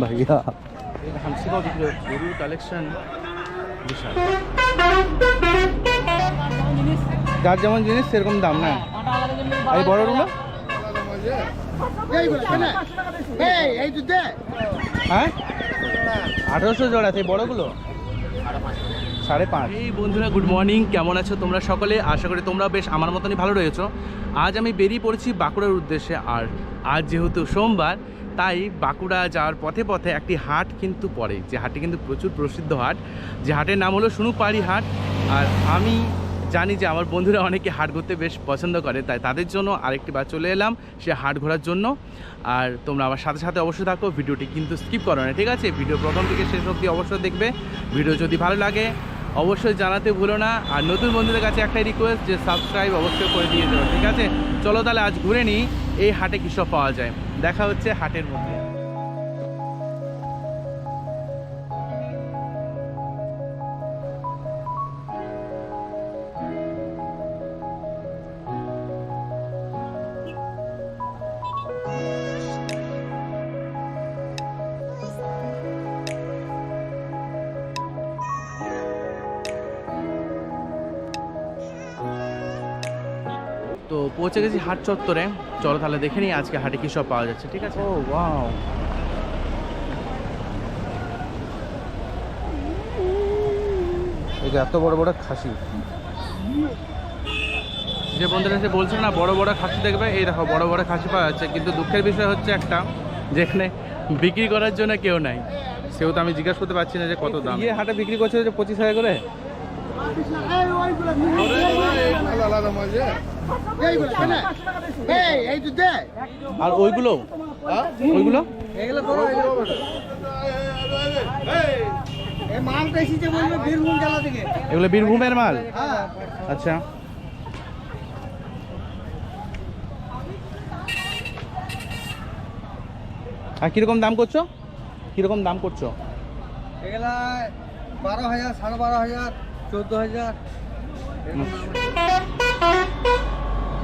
ভাইয়া হামসিকাও বিক্রি হচ্ছে গরুর কালেকশন বিশাল যার যেমন জিনিস সেরকম দাম না এই বড়গুলো হ্যাঁ? আঠারোশো জোড়া সেই বড়গুলো? সাড়ে পাঁচ। এই বন্ধুরা গুড মর্নিং কেমন আছো তোমরা সকলে? আশা করি তোমরা বেশ আমার মতনই ভালো রয়েছো। আজ আমি বেরিয়ে পড়েছি বাঁকুড়ার উদ্দেশ্যে, আর আজ যেহেতু সোমবার, তাই বাঁকুড়া যাওয়ার পথে পথে একটি হাট কিন্তু পড়ে। যে হাটটি কিন্তু প্রচুর প্রসিদ্ধ হাট। যে হাটের নাম হলো সুনুপাড়ি হাট। আর আমি জানি যে আমার বন্ধুরা অনেকে হাট ঘুরতে বেশ পছন্দ করে, তাই তাদের জন্য আরেকটি বার চলে এলাম সে হাট ঘোরার জন্য। আর তোমরা আমার সাথে সাথে অবশ্যই থাকো, ভিডিওটি কিন্তু স্কিপ করো না, ঠিক আছে? ভিডিও প্রথম থেকে শেষ অবধি অবশ্যই দেখবে। ভিডিও যদি ভালো লাগে অবশ্যই জানাতে ভুলো না। আর নতুন বন্ধুদের কাছে একটাই রিকোয়েস্ট যে সাবস্ক্রাইব অবশ্যই করে দিয়ে দেবো ঠিক আছে? চলো তাহলে আজ ঘুরে নিই, এই হাটে কী সব পাওয়া যায়। দেখা হচ্ছে হাটের মধ্যে। পৌঁছে গেছি হাট চত্বরে। চলো তাহলে দেখে নিই আজকে হাটে কী সব পাওয়া যাচ্ছে ঠিক আছে? ও ওয়াও এই যে এত বড় বড় খাসি। যে বন্ধুরা এসে বলছে না বড় বড় খাসি দেখবে এই দেখো বড় বড় খাসি পাওয়া যাচ্ছে। কিন্তু দুঃখের বিষয় হচ্ছে একটা যেখানে বিক্রি করার জন্য কেউ নাই। সেও তো আমি জিজ্ঞাসা করতে পারছি না যে কত দাম। ইয়ে হাটে বিক্রি করছে যে পঁচিশ হাজার করে? আর ওইগুলো? ওইগুলো? এগুলো বীরভূমের মাল? আচ্ছা। আর কীরকম দাম করছ? কীরকম দাম করছ? এগুলা বারো হাজার, সাড়ে বারো হাজার। চোদ্দ হাজার।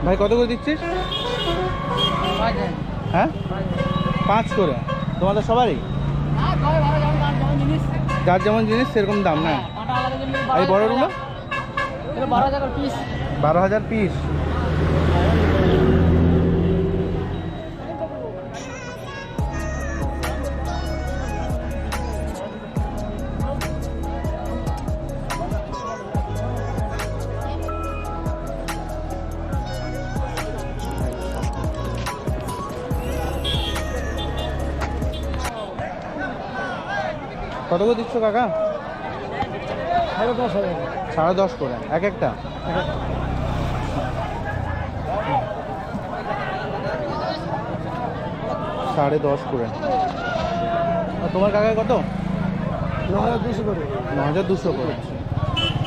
ভাই কত করে দিচ্ছিস? হ্যাঁ? পাঁচ করে। তোমাদের সবারই? যার যেমন জিনিস। সেরকম দাম না? আর এই বড়গুলো বারো হাজার পিস বারো হাজার পিস কত করে দিচ্ছ কাকা? সাড়ে দশ হাজার। সাড়ে দশ করে এক একটা? সাড়ে দশ করে। তোমার কাকা কত? ন হাজার দুশো করে। ন হাজার দুশো করে।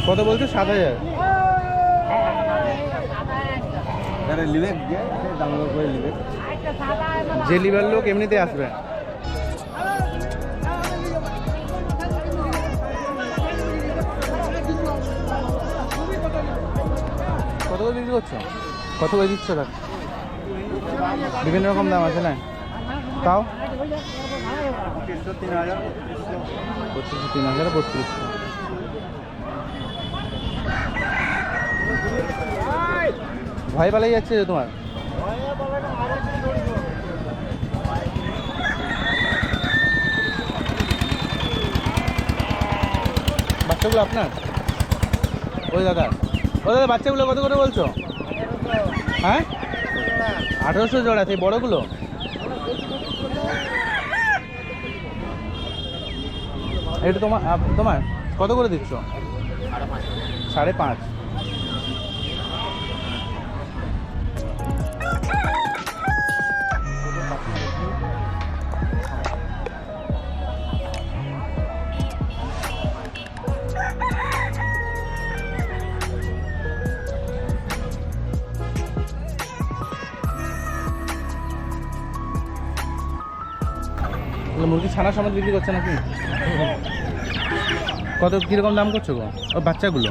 কত বলছো? সাত হাজার। যে লিভার লোক এমনিতে আসবে। করে বিক্রি করছ? কত করে দিচ্ছ দেখ বিভিন্ন রকম দাম আছে না? তাও? পঁচিশশো, তিন হাজার, বত্রিশশো। ভয় পালাই যাচ্ছে তোমার? বাচ্চাগুলো আপনার? ওই দাদা। ও দাদা, বাচ্চাগুলো কত করে বলছো? হ্যাঁ? আঠারোশো জোড়া, সেই বড়গুলো? এটা তোমার তোমার কত করে দিচ্ছ? সাড়ে পাঁচ। মুরগি ছানা সমেত বিক্রি করছে নাকি? কত কীরকম দাম করছ গো? ও বাচ্চাগুলো?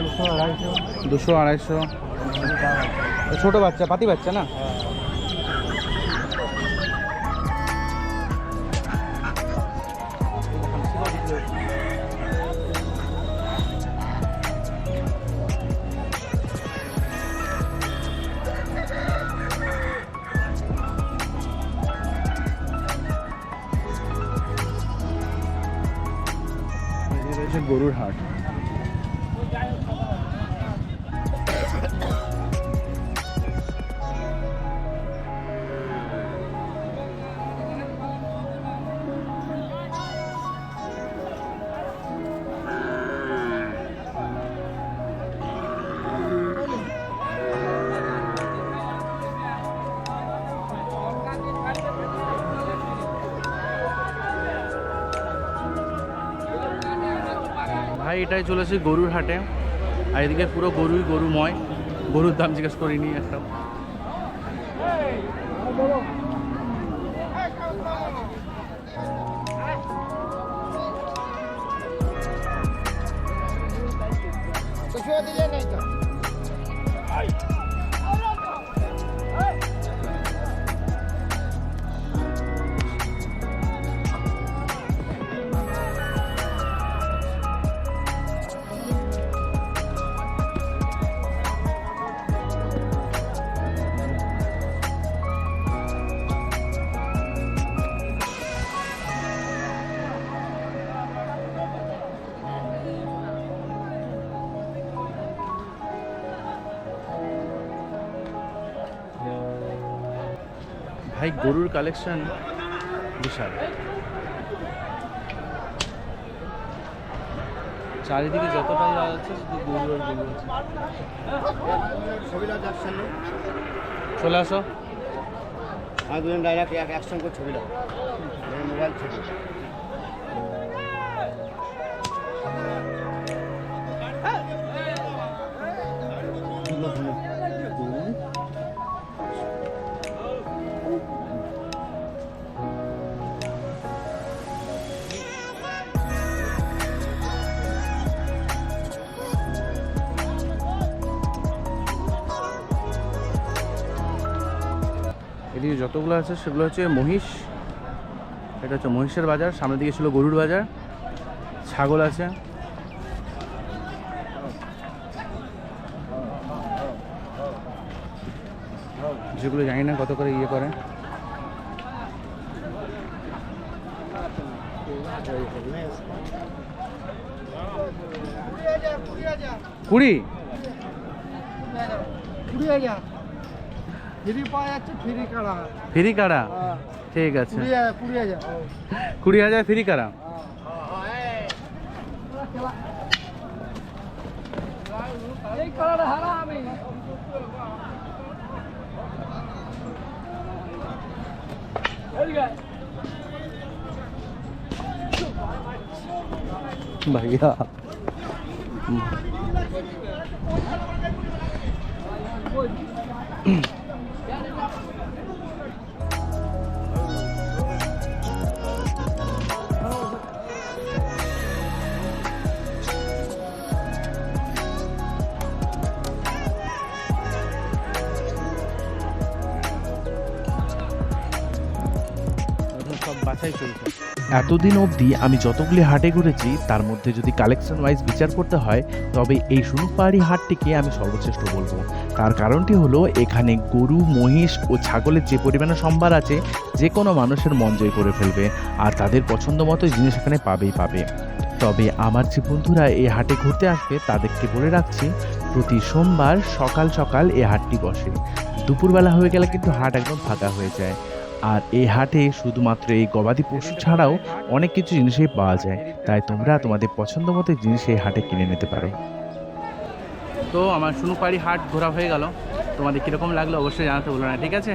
দুশো আড়াইশো। দুশো আড়াইশো। ছোটো বাচ্চা পাতি বাচ্চা না? হচ্ছে গরুর ভাই, এটাই চলেছে গরুর হাটে। আর এদিকে পুরো গরুই গরু ময় গরুর দাম জিজ্ঞেস করিনি একটা ভাই গরুর কালেকশন বিশাল। চারিদিকে যতটা যাওয়া যাচ্ছে শুধু গরু আর গরু আছে। চলে আসো। আর দুজন ডাইরেক্ট এক একসঙ্গে ছবিটা। মোবাইল ছবি। এদিকে যতগুলো আছে সেগুলো হচ্ছে মহিষ, এটা হচ্ছে মহিষের বাজার, সামনের দিকে ছিল গরুর বাজার, ছাগল আছে। যেগুলো জানি না কত করে ইয়ে করে। কুড়ি? কুড়ি হাজার। ফ্রি পাওয়া যাচ্ছে ফ্রি কাড়া ফ্রি কাড়া ঠিক আছে। কুড়ি হাজার কুড়ি হাজার কুড়ি হাজার ফ্রি কাড়া এই। কাড়াটা হারা আমি। भैया সব বাছাই চলছে। এতদিন অবধি আমি যতগুলি হাটে ঘুরেছি, তার মধ্যে যদি কালেকশন ওয়াইজ বিচার করতে হয়, তবে এই সুনুক পাহাড়ি হাটটিকে আমি সর্বশ্রেষ্ঠ বলব। তার কারণটি হলো, এখানে গরু, মহিষ ও ছাগলের যে পরিমাণে সম্ভার আছে, যে কোনো মানুষের মন জয় করে ফেলবে, আর তাদের পছন্দ মতো জিনিস এখানে পাবেই পাবে। তবে আমার যে বন্ধুরা এই হাটে ঘুরতে আসবে, তাদেরকে বলে রাখছি, প্রতি সোমবার সকাল সকাল এই হাটটি বসে। দুপুরবেলা হয়ে গেলে কিন্তু হাট একদম ফাঁকা হয়ে যায়। আর এই হাটে শুধুমাত্র এই গবাদি পশু ছাড়াও অনেক কিছু জিনিসই পাওয়া যায়। তাই তোমরা তোমাদের পছন্দ মতো জিনিস এই হাটে কিনে নিতে পারো। তো আমার সুনুপাড়ি হাট ঘোরা হয়ে গেল। তোমাদের কীরকম লাগল অবশ্যই জানাতে বলো না, ঠিক আছে?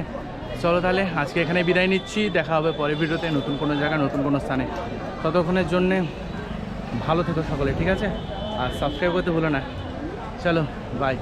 চলো তাহলে আজকে এখানে বিদায় নিচ্ছি। দেখা হবে পরের ভিডিওতে নতুন কোনো জায়গা, নতুন কোনো স্থানে। ততক্ষণের জন্যে ভালো থেকো সকলে, ঠিক আছে? আর সাবস্ক্রাইব করতে ভুলো না। চলো বাই